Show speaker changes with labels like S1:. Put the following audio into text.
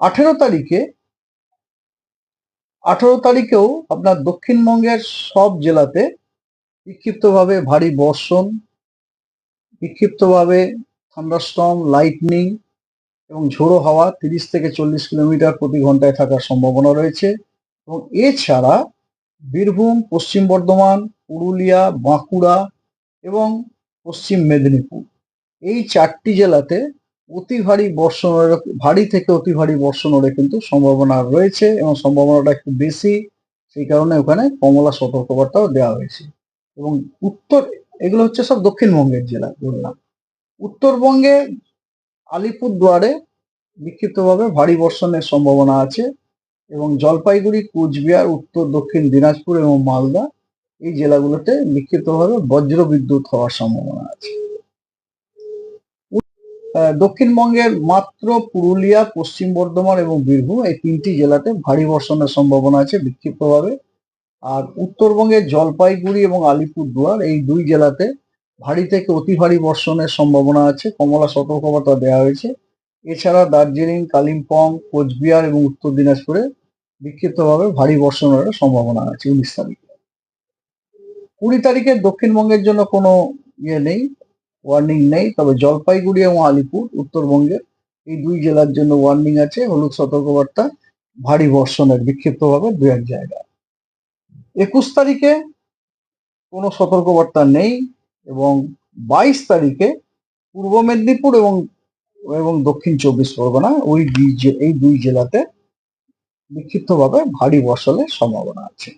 S1: আঠেরো তারিখে, আঠেরো তারিখেও আপনার দক্ষিণবঙ্গের সব জেলাতে বিক্ষিপ্তভাবে ভারী বর্ষণ, বিক্ষিপ্তভাবে থান্ডারস্টর্ম, লাইটনিং এবং ঝোড়ো হাওয়া তিরিশ থেকে চল্লিশ কিলোমিটার প্রতি ঘন্টায় থাকার সম্ভাবনা রয়েছে। এবং এছাড়া বীরভূম, পশ্চিম বর্ধমান, পুরুলিয়া, বাঁকুড়া এবং পশ্চিম মেদিনীপুর। এই চারটি জেলাতে অতি ভারী বর্ষণের, ভারী থেকে অতি ভারী বর্ষণ বর্ষণের কিন্তু সম্ভাবনা রয়েছে এবং সম্ভাবনাটা একটু বেশি। সেই কারণে ওখানে কমলা সতর্কবার্তাও দেওয়া হয়েছে। এবং উত্তর, এগুলো হচ্ছে সব দক্ষিণবঙ্গের জেলা বললাম উত্তরবঙ্গে আলিপুরদুয়ারে বিক্ষিপ্তভাবে ভারী বর্ষণের সম্ভাবনা আছে এবং জলপাইগুড়ি, কুচবিহার, উত্তর, দক্ষিণ দিনাজপুর এবং মালদা এই জেলাগুলোতে বিক্ষিপ্তভাবে বজ্র বিদ্যুৎ হওয়ার সম্ভাবনা আছে। দক্ষিণবঙ্গের মাত্র পুরুলিয়া, পশ্চিম বর্ধমান এবং বীরভূম এই তিনটি জেলাতে ভারী বর্ষণের সম্ভাবনা আছে বিক্ষিপ্তভাবে। আর উত্তরবঙ্গের জলপাইগুড়ি এবং আলিপুরদুয়ার এই দুই জেলাতে ভারী থেকে অতি ভারী বর্ষণের সম্ভাবনা আছে। কমলা সতর্কবার্তা দেওয়া হয়েছে। এছাড়া দার্জিলিং, কালিম্পং, কোচবিহার এবং উত্তর দিনাজপুরে বিক্ষিপ্তভাবে ভারী বর্ষণের সম্ভাবনা আছে উনিশ তারিখে। কুড়ি তারিখে দক্ষিণবঙ্গের জন্য কোনো ইয়ে নেই। ওয়ার্নিং নেই। তবে জলপাইগুড়ি এবং আলিপুর, উত্তরবঙ্গের এই দুই জেলার জন্য ওয়ার্নিং আছে। হলুদ সতর্কবার্তা ভারী বর্ষণের বিক্ষিপ্তভাবে দু এক জায়গায়। একুশ তারিখে কোনো সতর্কবার্তা নেই এবং বাইশ তারিখে পূর্ব মেদিনীপুর এবং এবং দক্ষিণ চব্বিশ পরগনা ওই দুই এই দুই জেলাতে বিক্ষিপ্তভাবে ভারী বর্ষণের সম্ভাবনা আছে।